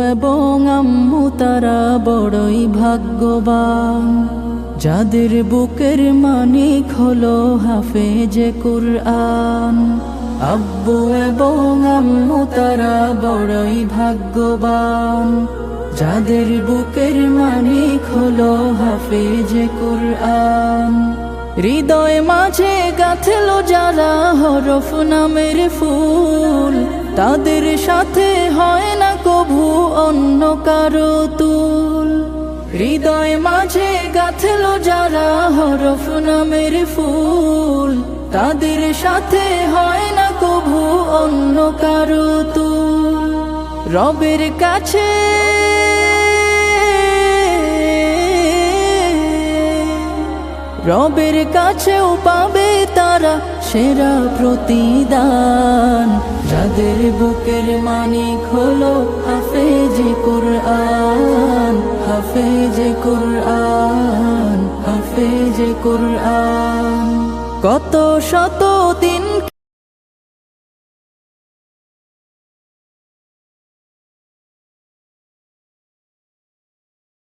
এবং আম্মু তারা বড়ই ভাগ্যবান। যাদের বুকের মানিক হলো হাফেজে কুরআন। আব্বু এবং আম্মু তারা বড়ই ভাগ্যবান। যাদের বুকের মানিক হলো হাফেজে কুরআন। হৃদয় মাঝে গাথলো যারা হরফ নামের ফুল। তাদের সাথে হয় না অন্য কারও তুল। হৃদয় মাঝে গাথলো যারা হরফ নামের ফুল। তাদের সাথে হয় না কভু অন্য কারও তুল। রবের কাছে রবের কাছেও পাবে তারা সেরা প্রতিদান। যাদের বুকের মানিক হলো হাফেজে কুরআন হাফেজে কুরআন হাফেজে কুরআন। কত শত দিন